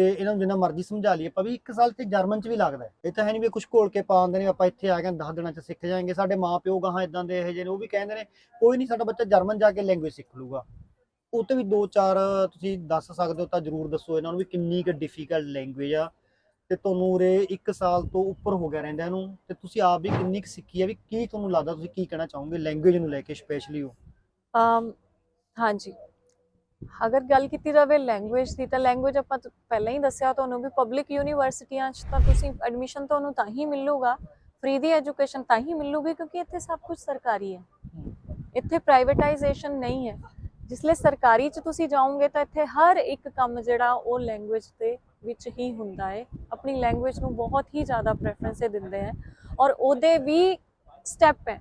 ਤੇ ਇਹਨਾਂ ਨੂੰ ਜਿੰਨਾ ਮਰਜ਼ੀ ਸਮਝਾ ਲਈਏ ਆਪਾਂ ਵੀ ਇੱਕ ਸਾਲ ਤੇ ਜਰਮਨ ਚ ਵੀ ਲੱਗਦਾ ਇਹ ਤਾਂ ਹੈ ਨਹੀਂ ਵੀ ਕੁਝ ਘੋਲ ਕੇ ਪਾਉਂਦੇ ਨੇ, ਆਪਾਂ ਇੱਥੇ ਆ ਕੇ 10 ਦਿਨਾਂ ਚ ਸਿੱਖ ਜਾਾਂਗੇ ਸਾਡੇ ਮਾਪਿਓ ਗਾਹਾਂ ਇਦਾਂ ਦੇ ਇਹ ਜਿਹੇ ਨੇ, ਉਹ ਵੀ ਕਹਿੰਦੇ ਨੇ, ਕੋਈ ਨਹੀਂ ਸਾਡਾ ਬੱਚਾ ਜਰਮਨ ਜਾ ਕੇ ਲੈਂਗੁਏਜ ਸਿੱਖ ਲੂਗਾ ਉਹ ਤੇ ਵੀ ਦੋ ਚਾਰ ਤੁਸੀਂ ਦੱਸ ਸਕਦੇ ਹੋ ਤਾਂ ਜਰੂਰ ਦੱਸੋ ਇਹਨਾਂ ਨੂੰ ਵੀ ਕਿੰਨੀ ਕੁ ਡਿਫਿਕਲਟ ਲੈਂਗੁਏਜ ਆ। ਤੇ ਤੁਹਾਨੂੰ ਉਰੇ 1 ਸਾਲ ਤੋਂ ਉੱਪਰ ਹੋ ਗਿਆ ਰਹਿੰਦਿਆਂ ਨੂੰ, ਤੇ ਤੁਸੀਂ ਆਪ ਵੀ ਕਿੰਨੀ ਕੁ ਸਿੱਖੀ ਆ, ਵੀ ਕੀ ਤੁਹਾਨੂੰ ਲੱਗਦਾ ਤੁਸੀਂ ਕੀ ਕਹਿਣਾ ਚਾਹੋਗੇ ਲੈਂਗੁਏਜ ਨੂੰ ਲੈ ਕੇ ਸਪੈਸ਼ਲੀ ਉਹ? ਹਾਂਜੀ। ਅਗਰ ਗੱਲ ਕੀਤੀ ਜਾਵੇ ਲੈਂਗੁਏਜ ਦੀ, ਤਾਂ ਲੈਂਗੁਏਜ ਆਪਾਂ ਪਹਿਲਾਂ ਹੀ ਦੱਸਿਆ ਤੁਹਾਨੂੰ ਵੀ ਪਬਲਿਕ ਯੂਨੀਵਰਸਿਟੀਆਂ 'ਚ ਤਾਂ ਤੁਸੀਂ ਐਡਮਿਸ਼ਨ ਤੁਹਾਨੂੰ ਤਾਂ ਹੀ ਮਿਲੂਗਾ ਫ੍ਰੀ ਦੀ ਐਜੂਕੇਸ਼ਨ ਤਾਂ ਹੀ ਮਿਲੂਗੀ, ਕਿਉਂਕਿ ਇੱਥੇ ਸਭ ਕੁਝ ਸਰਕਾਰੀ ਹੈ। ਇੱਥੇ ਪ੍ਰਾਈਵੇਟਾਈਜੇਸ਼ਨ ਨਹੀਂ ਹੈ। ਜਿਸ ਲਈ ਸਰਕਾਰੀ 'ਚ ਤੁਸੀਂ ਜਾਓਗੇ ਤਾਂ ਇੱਥੇ ਹਰ ਇੱਕ ਕੰਮ ਜਿਹੜਾ ਉਹ ਲੈਂਗੁਏਜ ਦੇ ਵਿੱਚ ਹੀ ਹੁੰਦਾ ਹੈ। ਆਪਣੀ ਲੈਂਗੁਏਜ ਨੂੰ ਬਹੁਤ ਹੀ ਜ਼ਿਆਦਾ ਪ੍ਰੈਫਰੈਂਸ ਦਿੰਦੇ ਹੈ ਔਰ ਉਹਦੇ ਵੀ ਸਟੈਪ ਹੈ।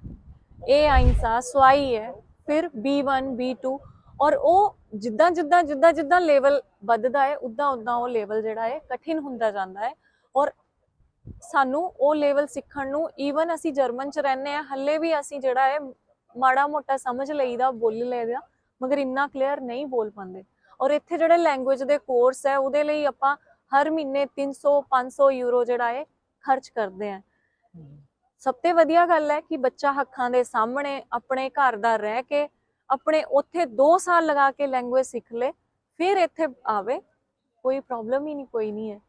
ਏ ਆਇਨਸਾ ਸਵਾਈ ਹੈ, ਫਿਰ B1 B2 ਔਰ ਉਹ ਜਿੱਦਾਂ ਜਿੱਦਾਂ ਜਿੱਦਾਂ ਜਿੱਦਾਂ ਲੈਵਲ ਵੱਧਦਾ ਹੈ ਉਦਾਂ ਉਦਾਂ ਉਹ ਲੈਵਲ ਜਿਹੜਾ ਹੈ ਕਠਿਨ ਹੁੰਦਾ ਜਾਂਦਾ ਹੈ। ਔਰ ਸਾਨੂੰ ਉਹ ਲੈਵਲ ਸਿੱਖਣ ਨੂੰ ਈਵਨ ਅਸੀਂ ਜਰਮਨ ਚ ਰਹਿੰਦੇ ਆ ਹੱਲੇ ਵੀ ਅਸੀਂ ਜਿਹੜਾ ਹੈ ਮਾੜਾ ਮੋਟਾ ਸਮਝ ਲਈਦਾ ਬੋਲ ਲਈਦਾ ਮਗਰ ਇੰਨਾ ਕਲੀਅਰ ਨਹੀਂ ਬੋਲ ਪਾਉਂਦੇ। ਔਰ ਇੱਥੇ ਜਿਹੜੇ ਲੈਂਗੁਏਜ ਦੇ ਕੋਰਸ ਹੈ ਉਹਦੇ ਲਈ ਆਪਾਂ ਹਰ ਮਹੀਨੇ 300 500 ਯੂਰੋ ਜਿਹੜਾ ਹੈ ਖਰਚ ਕਰਦੇ ਆ ਸਭ ਤੋਂ ਵਧੀਆ ਗੱਲ ਹੈ ਕਿ ਬੱਚਾ ਅੱਖਾਂ ਦੇ ਸਾਹਮਣੇ ਆਪਣੇ ਘਰ ਦਾ ਰਹਿ ਕੇ ਆਪਣੇ ਉੱਥੇ 2 ਸਾਲ ਲਗਾ ਕੇ ਲੈਂਗੁਏਜ ਸਿੱਖ ਲੇ ਫਿਰ ਇੱਥੇ ਆਵੇ, ਕੋਈ ਪ੍ਰੋਬਲਮ ਹੀ ਨਹੀਂ, ਕੋਈ ਨਹੀਂ ਹੈ।